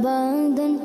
أبدا